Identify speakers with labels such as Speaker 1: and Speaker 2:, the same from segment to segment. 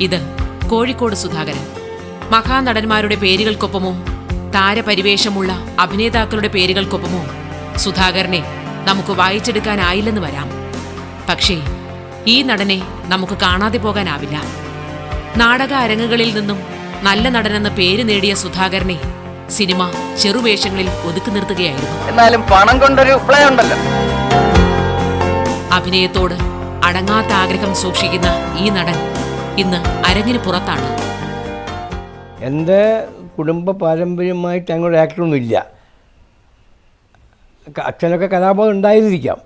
Speaker 1: ഇത് കോഴിക്കോട് സുധാകരൻ. മഹാനടന്മാരുടെ പേരുകൾക്കൊപ്പമോ താരപരിവേഷമുള്ള അഭിനേതാക്കളുടെ പേരുകൾക്കൊപ്പമോ സുധാകരനെ നമുക്ക് വായിച്ചെടുക്കാനായില്ലെന്ന് വരാം. പക്ഷേ ഈ നടനെ നമുക്ക് കാണാതെ പോകാനാവില്ല. നാടക അരങ്ങുകളിൽ നിന്നും നല്ല നടനെന്ന പേര് നേടിയ സുധാകരനെ സിനിമ ചെറുവേഷങ്ങളിൽ ഒതുക്കി നിർത്തുകയായിരുന്നു.
Speaker 2: എന്നാലും പണം കൊണ്ടൊരു പ്ലേ ഉണ്ടല്ലോ.
Speaker 1: അഭിനയത്തോട് അടങ്ങാത്ത ആഗ്രഹം സൂക്ഷിക്കുന്ന ഈ നടൻ ഇന്ന് അരങ്ങിന് പുറത്താണ്.
Speaker 3: എന്റെ കുടുംബ പാരമ്പര്യമായിട്ട് അങ്ങോട്ട് ആക്ടറൊന്നും ഇല്ല. അച്ഛനൊക്കെ കലാബോധം ഉണ്ടായിരുന്നിരിക്കാം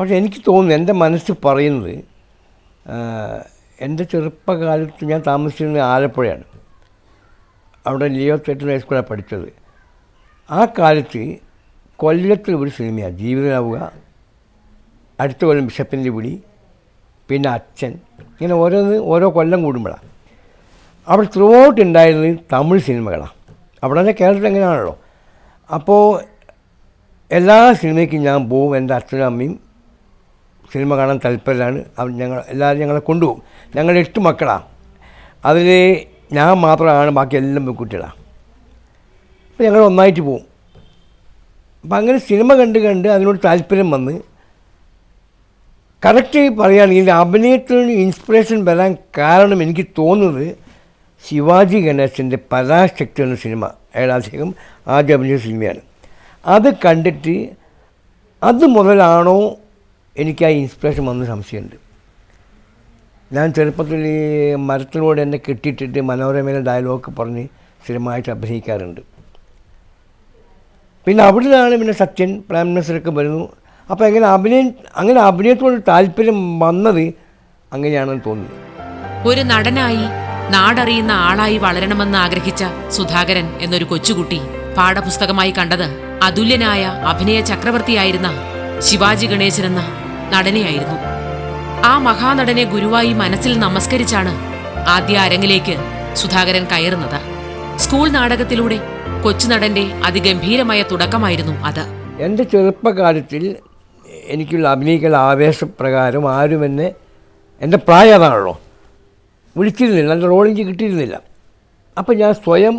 Speaker 3: പക്ഷെ എനിക്ക് തോന്നുന്നു എന്റെ മനസ്സ് പറയുന്നത് എന്റെ ചെറുപ്പകാലത്ത് ഞാൻ താമസിച്ചിരുന്നത് ആലപ്പുഴയാണ്. അവിടെ ലിയോ തേറ്റർ ഹൈസ്കൂളാണ് പഠിച്ചത്. ആ കാലത്ത് കൊല്ലത്തിൽ ഒരു സിനിമയാണ് ജീവിതനാവുക അടുത്ത കൊല്ലം ബിഷപ്പിന്റെ വിളി പിന്നെ അച്ഛൻ. ഇങ്ങനെ ഓരോന്ന് ഓരോ കൊല്ലം കൂടുമ്പോഴാണ് അവിടെ ത്രൂ ഔട്ട് ഉണ്ടായിരുന്നത് തമിഴ് സിനിമകളാണ് അവിടെ തന്നെ കേരളത്തിൽ എങ്ങനെയാണല്ലോ. അപ്പോൾ എല്ലാ സിനിമയ്ക്കും ഞാൻ പോവും. എന്റെ അച്ഛനും അമ്മയും സിനിമ കാണാൻ താല്പര്യമാണ് അവർ ഞങ്ങൾ എല്ലാവരും ഞങ്ങളെ കൊണ്ടുപോകും. ഞങ്ങൾ എട്ട് മക്കളാണ് അതിൽ ഞാൻ മാത്രമാണ് ബാക്കി എല്ലാം പെൺകുട്ടികളാണ് അപ്പോൾ ഞങ്ങൾ ഒന്നായിട്ട് പോവും. അപ്പം അങ്ങനെ സിനിമ കണ്ട് കണ്ട് അതിനോട് താല്പര്യം വന്ന് കറക്റ്റ് പറയുകയാണെങ്കിൽ അഭിനയത്തിന് ഇൻസ്പിറേഷൻ വരാൻ കാരണം എനിക്ക് തോന്നുന്നത് ശിവാജി ഗണേശന്റെ പരാശക്തി എന്ന സിനിമ അയാൾ അദ്ദേഹം ആദ്യം അഭിനയിച്ച സിനിമയാണ്. അത് കണ്ടിട്ട് അത് മുതലാണോ എനിക്ക് ആ ഇൻസ്പിറേഷൻ വന്ന സംശയമുണ്ട്. ഞാൻ ചെറുപ്പത്തിൽ ഈ മരത്തിലൂടെ എന്നെ കെട്ടിയിട്ടിട്ട് മനോരമയിലെ ഡയലോഗ് പറഞ്ഞ് സ്ഥിരമായിട്ട് അഭിനയിക്കാറുണ്ട്. പിന്നെ അവിടുന്നാണ് പിന്നെ സത്യൻ പ്രൈം മിനിസ്റ്ററൊക്കെ വരുന്നു. അപ്പോൾ അങ്ങനെ അഭിനയം അങ്ങനെ അഭിനയത്തോട് താല്പര്യം വന്നത് അങ്ങനെയാണെന്ന് തോന്നി
Speaker 1: ഒരു നടനായി നാടറിയുന്ന ആളായി വളരണമെന്ന് ആഗ്രഹിച്ച സുധാകരൻ എന്നൊരു കൊച്ചുകുട്ടി പാഠപുസ്തകമായി കണ്ടത് അതുല്യനായ അഭിനയ ചക്രവർത്തിയായിരുന്ന ശിവാജി ഗണേശൻ എന്ന നടനെയായിരുന്നു. ആ മഹാനടനെ ഗുരുവായി മനസ്സിൽ നമസ്കരിച്ചാണ് ആദ്യ അരങ്ങിലേക്ക് സുധാകരൻ കയറുന്നത്. സ്കൂൾ നാടകത്തിലൂടെ കൊച്ചുനടന്റെ അതിഗംഭീരമായ തുടക്കമായിരുന്നു അത്.
Speaker 3: എന്റെ ചെറുപ്പകാലത്തിൽ എനിക്കുള്ള അഭിനയിക്കുന്ന ആവേശപ്രകാരം ആരും എന്നെ എന്റെ പ്രായം അതാണല്ലോ വിളിച്ചിരുന്നില്ല നല്ല റോളിഞ്ച് കിട്ടിയിരുന്നില്ല. അപ്പം ഞാൻ സ്വയം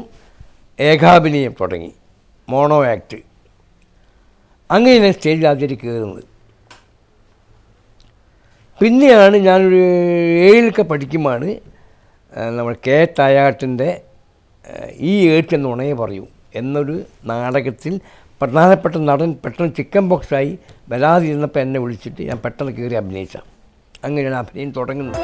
Speaker 3: ഏകാഭിനയം തുടങ്ങി. Mono act. അങ്ങനെ ഞാൻ സ്റ്റേജിൽ ആദ്യമായിട്ട് കയറുന്നത് പിന്നെയാണ് ഞാനൊരു ഏഴിലൊക്കെ പഠിക്കുമ്പോൾ നമ്മൾ കെ തയാട്ടിന്റെ ഈ ഏട്ട് ഉണയെ പറയൂ എന്നൊരു നാടകത്തിൽ പ്രധാനപ്പെട്ട നടൻ പെട്ടെന്ന് ചിക്കൻ ബോക്സായി വരാതിരുന്നപ്പോൾ എന്നെ വിളിച്ചിട്ട് ഞാൻ പെട്ടെന്ന് കയറി അഭിനയിച്ച അങ്ങനെയാണ് അഭിനയം തുടങ്ങുന്നത്.